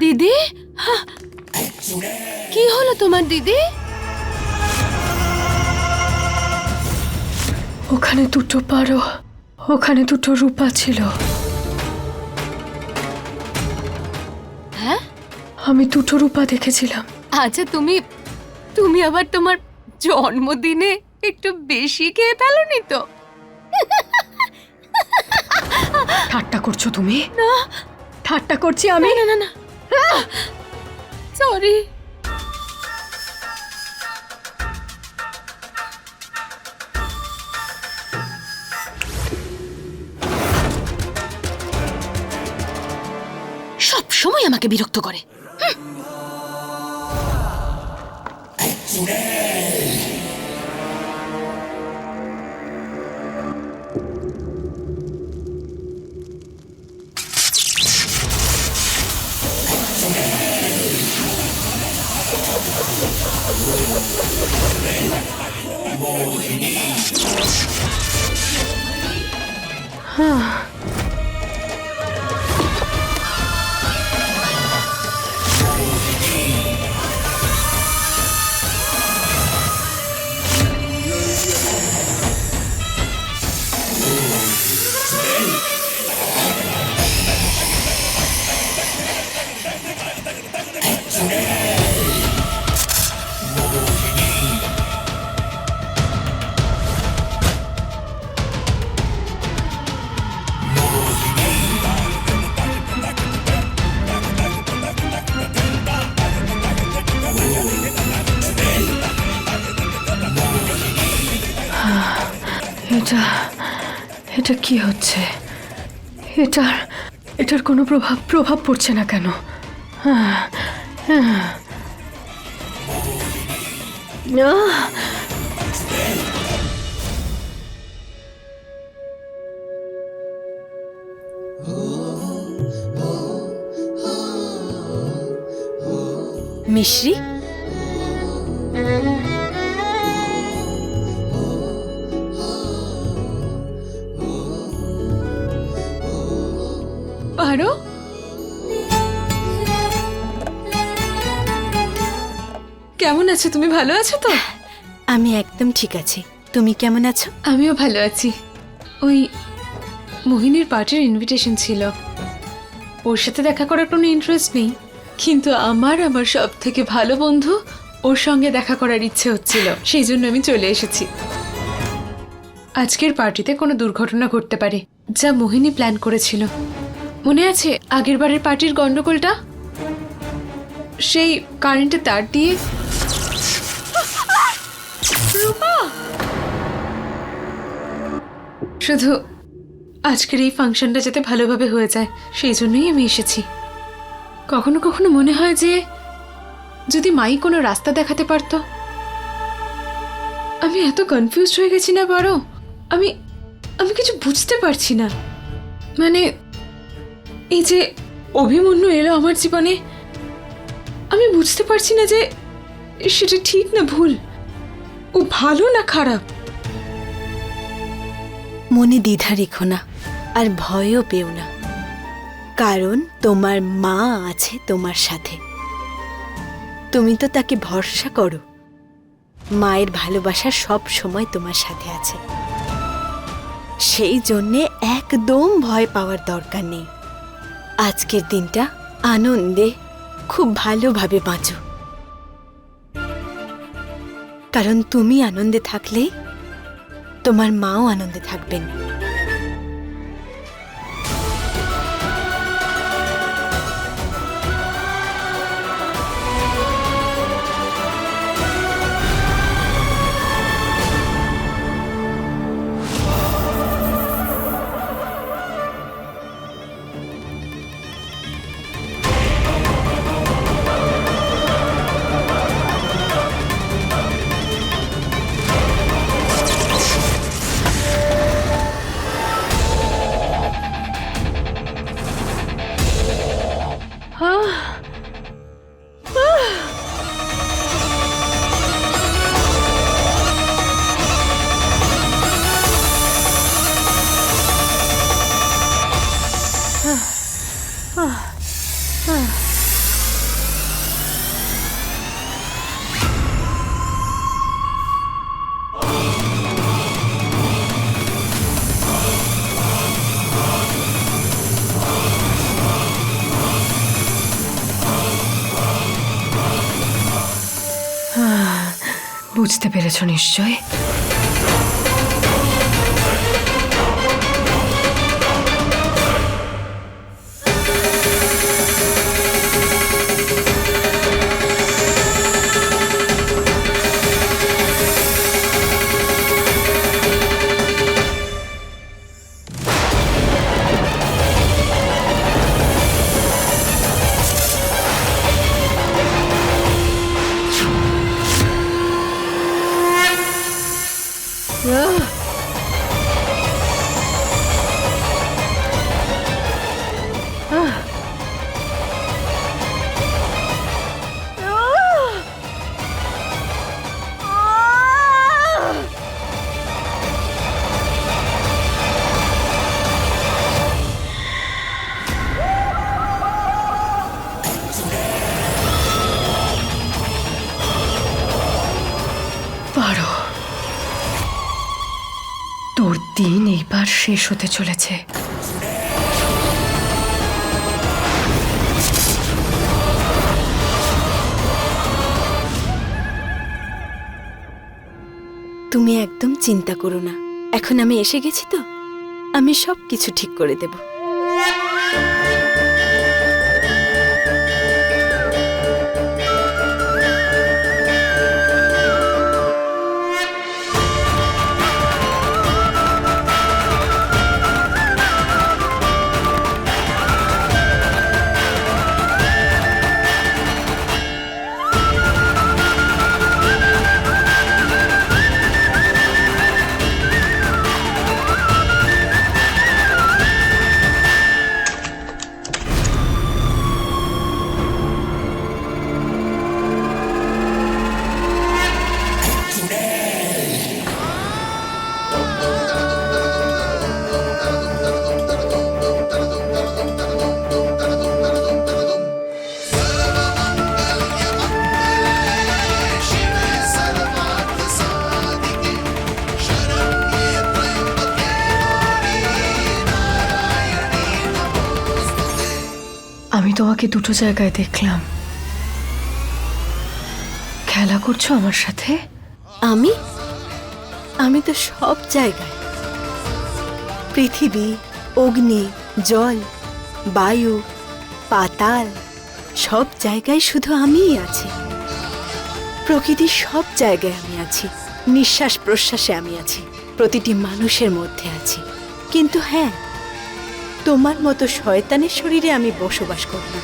দিদি? কি হলো তোমার দিদি? ওখানে দুটো পারো ওখানে দুটো রূপা ছিল। হ্যাঁ? আমি দুটো রূপা দেখেছিলাম। আচ্ছা তুমি তুমি আবার তোমার জন্মদিনে একটু বেশি খেয়ে ফেলোনি তো। ঠাট্টা করছ তুমি? না। ঠাট্টা করছি আমি? না না না সরি সব সময় আমাকে বিরক্ত করে। はあそれ এটা এটা কি হচ্ছে এটার এটার কোনো প্রভাব প্রভাব পড়ছে না কেন হ্যাঁ, হ্যাঁ। মিশ্রি পারো? কেমন আছো? তুমি ভালো আছো তো? আমি একদম ঠিক আছি। তুমি কেমন আছো? আমিও ভালো আছি। ওই মোহিনীর পার্টির ইনভিটেশন ছিল। ওর সাথে দেখা করার কোনো ইন্টারেস্ট নেই। কিন্তু আমার আমার সব থেকে ভালো বন্ধু ওর সঙ্গে দেখা করার ইচ্ছে হচ্ছিল। সেই জন্য আমি চলে এসেছি। আজকের পার্টিতে কোনো দুর্ঘটনা ঘটতে পারে যা মোহিনী প্ল্যান করেছিল। মনে আছে আগের বারের পার্টির গন্ডগোলটা? সেই কারেন্টে তার দিয়ে শুধু আজকের এই ফাংশনটা যাতে ভালোভাবে হয়ে যায়, সেই জন্যই আমি এসেছি। কখনো কখনো মনে হয় যে, যদি মাই কোনো রাস্তা দেখাতে পারতো। আমি এত কনফিউজড হয়ে গেছি না বারো? আমি আমি কিছু বুঝতে পারছি না। মানে এই যে অভিমন্যু এলো আমার জীবনে, আমি বুঝতে পারছি না যে সেটা ঠিক না ভুল। ও ভালো না খারাপ? মনে দ্বিধা রেখো না, আর ভয়ও পেও না। কারণ তোমার মা আছে তোমার সাথে। তুমি তো তাকে ভরসা করো। মায়ের ভালোবাসা সব সময় তোমার সাথে আছে। সেই জন্যে একদম ভয় পাওয়ার দরকার নেই। আজকের দিনটা আনন্দে খুব ভালোভাবে বাঁচো। কারণ তুমি আনন্দে থাকলেই তোমার মাও আনন্দে থাকবেন। বুঝতে পেরেছ নিশ্চয় হতে চলেছে। তুমি একদম চিন্তা করো না। এখন আমি এসে গেছি তো? আমি সব কিছু ঠিক করে দেব। তোমাকে দুটো জায়গায় দেখলাম। খেলা করছ আমার সাথে? আমি? আমি তো সব জায়গায়। পৃথিবী, অগ্নি, জল, বায়ু, পাতাল, সব জায়গায় শুধু আমিই আছি। প্রকৃতির সব জায়গায় আমি আছি নিঃশ্বাস প্রশ্বাসে আমি আছি, প্রতিটি মানুষের মধ্যে আছি। কিন্তু হ্যাঁ তোমার মতো শয়তানের শরীরে আমি বসবাস করি না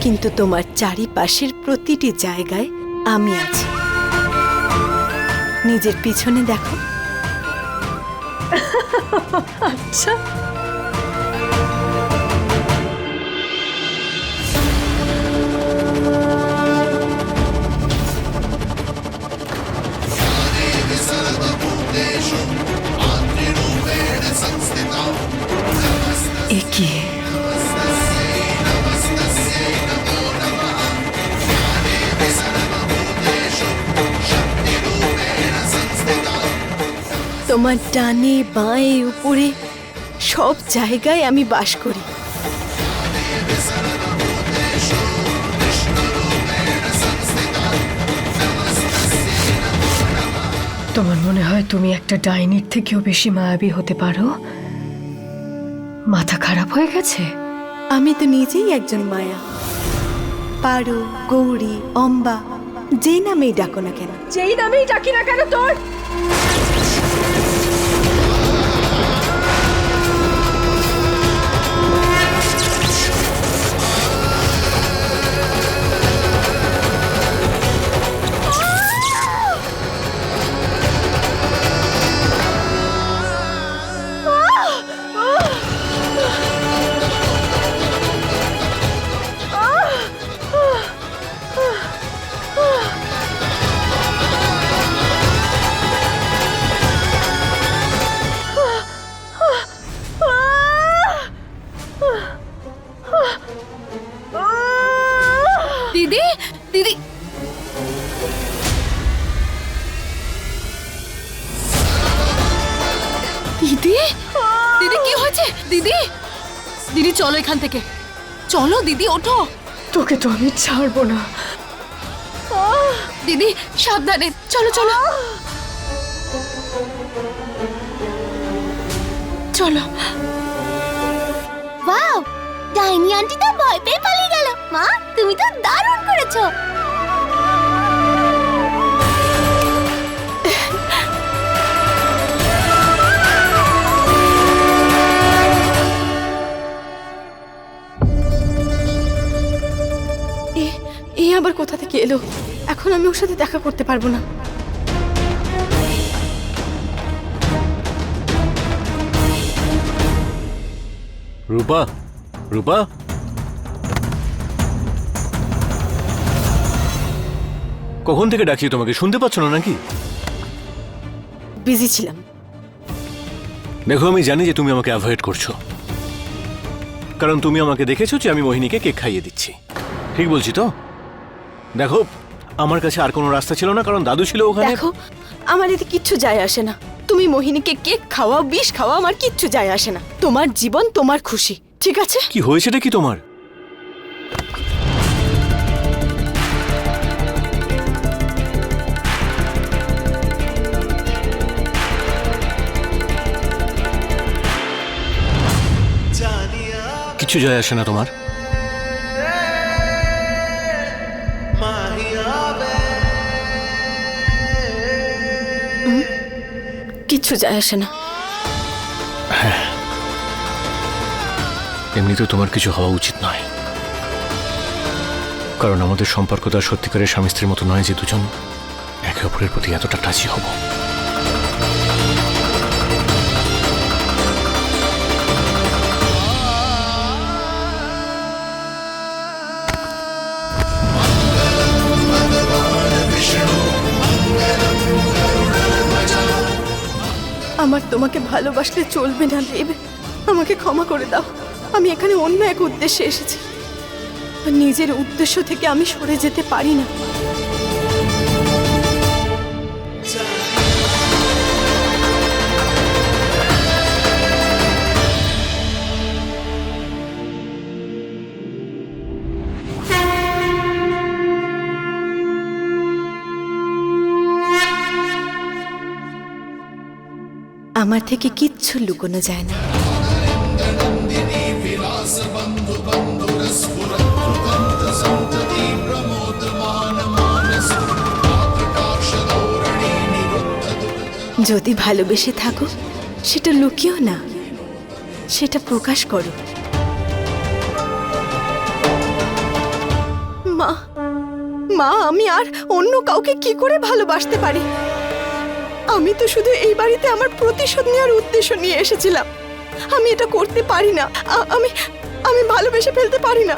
কিন্তু তোমার চারিপাশের প্রতিটি জায়গায় আমি আছি। নিজের পিছনে দেখো। আচ্ছা। ডানে বাঁয়ে উপরে সব জায়গায় আমি বাস করি। তোমার মনে হয় তুমি একটা ডাইনির থেকেও বেশি মায়াবী হতে পারো? মাথা খারাপ হয়ে গেছে? আমি তো নিজেই একজন মায়া। পারো গৌরী অম্বা যেই নামেই ডাকো না কেন। যেই নামেই ডাকি না কেন তোর? এখান থেকে। চলো দিদি ওঠো। তোকে তো আমি ছাড়বো না। দিদি সাবধানে। চলো চলো। চলো। ওয়াও ডাইনি আন্টি তো ভয় পেয়ে পালিয়ে গেল। মা তুমি তো দারুণ করেছ। আবার কোথা থেকে এলো? এখন আমি ওর সাথে দেখা করতে পারব না। রূপা রূপা। কখন থেকে ডাকছি তোমাকে? শুনতে পাচ্ছ না নাকি? বিজি ছিলাম। দেখো আমি জানি যে তুমি আমাকে অ্যাভয়েড করছ। কারণ তুমি আমাকে দেখেছ যে আমি মোহিনীকে কেক খাইয়ে দিচ্ছি। ঠিক বলছি তো? দেখো আমার কাছে আর কোনো রাস্তা ছিল না কারণ দাদু ছিল ওখানে। দেখো আমার এতে কিচ্ছু যায় আসে না। তুমি মোহিনীকে কেক খাওয়াও বিষ খাওয়া আমার কিচ্ছু যায় আসে না। তোমার জীবন তোমার খুশি ঠিক আছে? কি হয়েছেটা কি তোমার? কিছু যায় আসে না তোমার? কিচ্ছু যায় আসে না। হ্যাঁ। এমনিতেও তোমার কিছু হওয়া উচিত নয়। কারণ আমাদের সম্পর্ক তো আর সত্যিকারের স্বামী স্ত্রীর মতো নয় যে দুজন একে অপরের প্রতি এতটা টাচি হব। আমার তোমাকে ভালোবাসলে চলবে না, দেব। আমাকে ক্ষমা করে দাও। আমি এখানে অন্য এক উদ্দেশ্যে এসেছি। নিজের উদ্দেশ্য থেকে আমি সরে যেতে পারি না। আমার থেকে কিচ্ছু লুকোনো যায় না। যদি ভালোবেসে থাকো, সেটা লুকিও না। সেটা প্রকাশ করো। মা মা, আমি আর অন্য কাউকে কি করে ভালোবাসতে পারি? আমি তো শুধু এই বাড়িতে আমার প্রতিশোধ নেওয়ার উদ্দেশ্য নিয়ে এসেছিলাম। আমি এটা করতে পারি না। আমি আমি ভালোবেসে ফেলতে পারি না।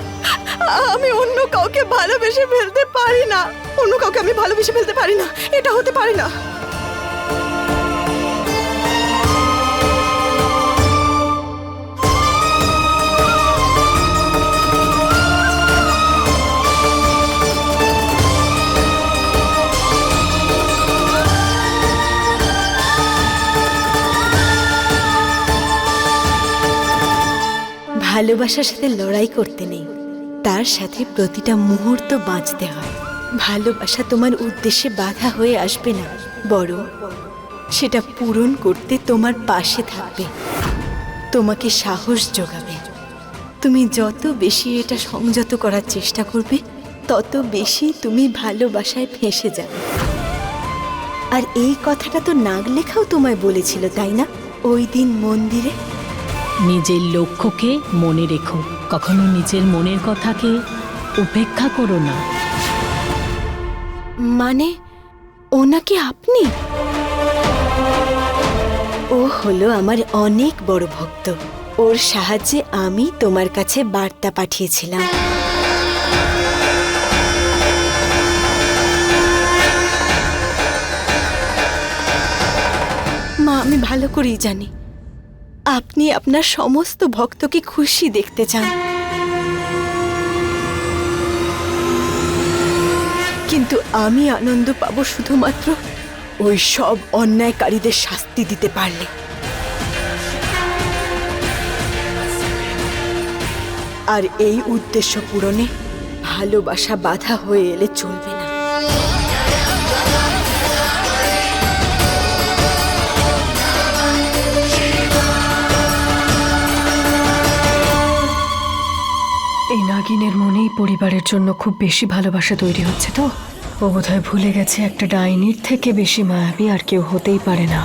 আমি অন্য কাউকে ভালোবেসে ফেলতে পারি না। অন্য কাউকে আমি ভালোবেসে ফেলতে পারি না। এটা হতে পারে না। ভালোবাসার সাথে লড়াই করতে নেই। তার সাথে প্রতিটা মুহূর্ত বাঁচতে হয়। ভালোবাসা তোমার উদ্দেশ্যে বাধা হয়ে আসবে না বড় সেটা পূরণ করতে তোমার পাশে থাকবে। তোমাকে সাহস যোগাবে। তুমি যত বেশি এটা সংযত করার চেষ্টা করবে, তত বেশি তুমি ভালোবাসায় ফেঁসে যাবে। আর এই কথাটা তো নাগ লেখাও তোমায় বলেছিল, তাই না? ওই দিন মন্দিরে নিজের লক্ষ্যকে মনে রেখো। কখনো নিজের মনের কথাকে উপেক্ষা করো না। মানে ওনাকে আপনি? ও হলো আমার অনেক বড় ভক্ত। ওর সাহায্যে আমি তোমার কাছে বার্তা পাঠিয়েছিলাম। মা আমি ভালো করেই জানি। আপনি আপনার সমস্ত ভক্তকে খুশি দেখতে চান। কিন্তু আমি আনন্দ পাবো শুধুমাত্র ওই সব অন্যায়কারীদের শাস্তি দিতে পারলে। আর এই উদ্দেশ্য পূরণে ভালোবাসা বাধা হয়ে এলে চলবে। এই নাগিনের মনেই পরিবারের জন্য খুব বেশি ভালোবাসা তৈরি হচ্ছে তো। ও বোধহয় ভুলে গেছে একটা ডাইনির থেকে বেশি মায়াবী আর কেউ হতেই পারে না।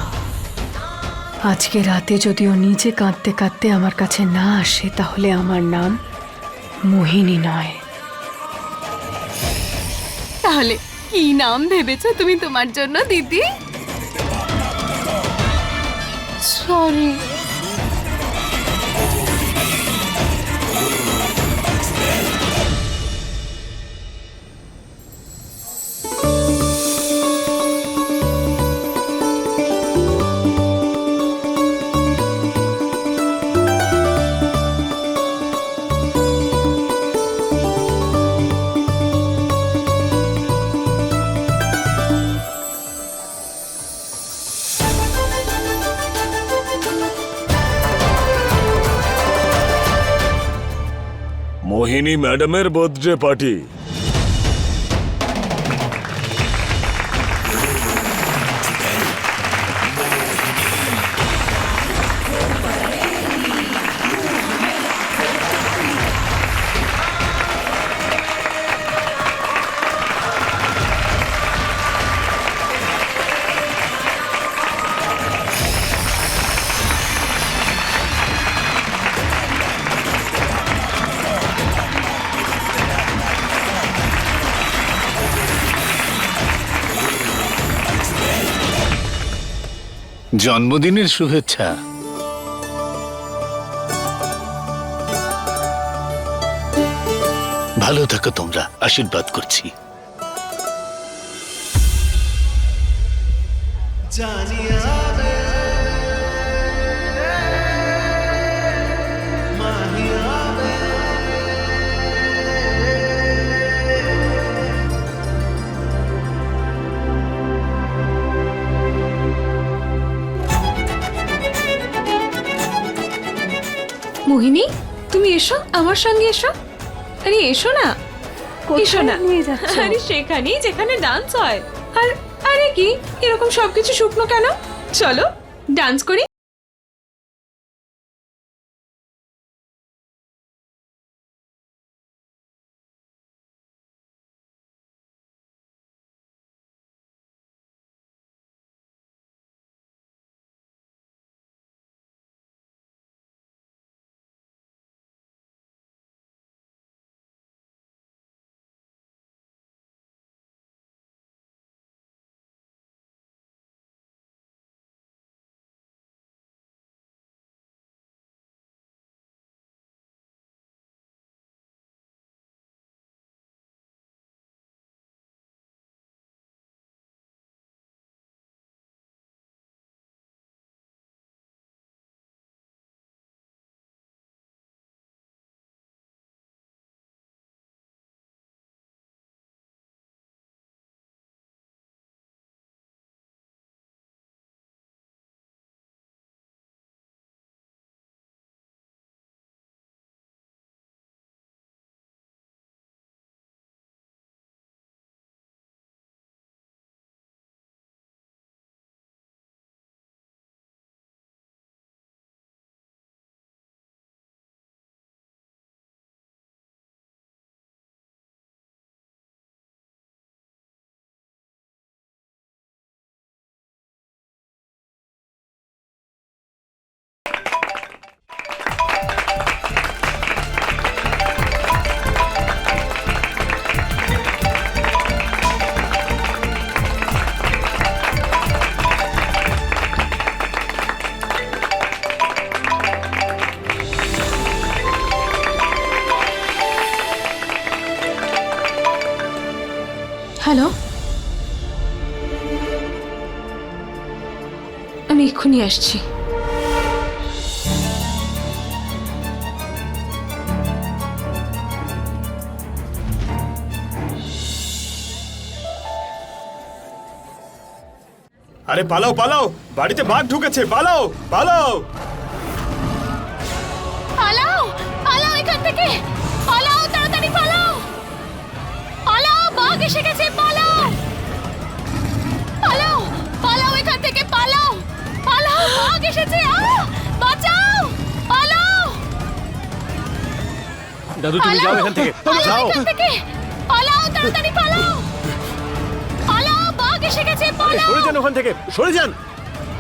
আজকে রাতে যদি ও নিজে কাঁদতে কাঁদতে আমার কাছে না আসে, তাহলে আমার নাম মোহিনী নয়। তাহলে কি নাম ভেবেছো তুমি তোমার জন্য, দিদি? সরি মোহিনী ম্যাডামের বার্থডে পার্টি জন্মদিনের শুভেচ্ছা। ভালো থাকো তোমরা আশীর্বাদ করছি। মোহিনী তুমি এসো আমার সঙ্গে এসো। আরে এসো না। এসো না। আরে সেখানেই যেখানে ডান্স হয়। আর আরে কি? এরকম সবকিছু শুকনো কেন? চলো ডান্স করি। আসছি। আরে পালাও পালাও। বাড়িতে বাঘ ঢুকেছে। পালাও পালাও। পালাও পালাও এখান থেকে। পালাও তাড়াতাড়ি পালাও। বাঘ এসে গেছে। বাঘ এসেছে বাঁচাও পালাও। দাদু তুমি যাও এখান থেকে। যাও। পালাও তাড়াতাড়ি পালাও। পালাও বাঘ এসে গেছে পালাও সরে যান ওখান থেকে সরে যান।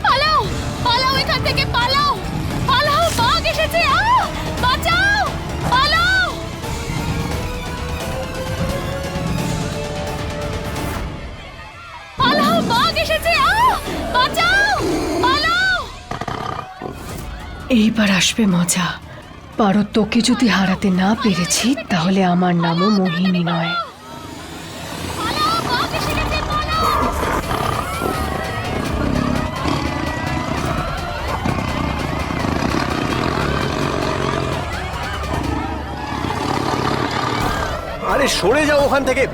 পালাও পালাও এখান থেকে পালাও। এইবার আসবে মজা। পারো, তোকে যদি হারাতে না পেরেছি, তাহলে আমার নামও মোহিনী নয়। আরে সরে যাও ওখান থেকে।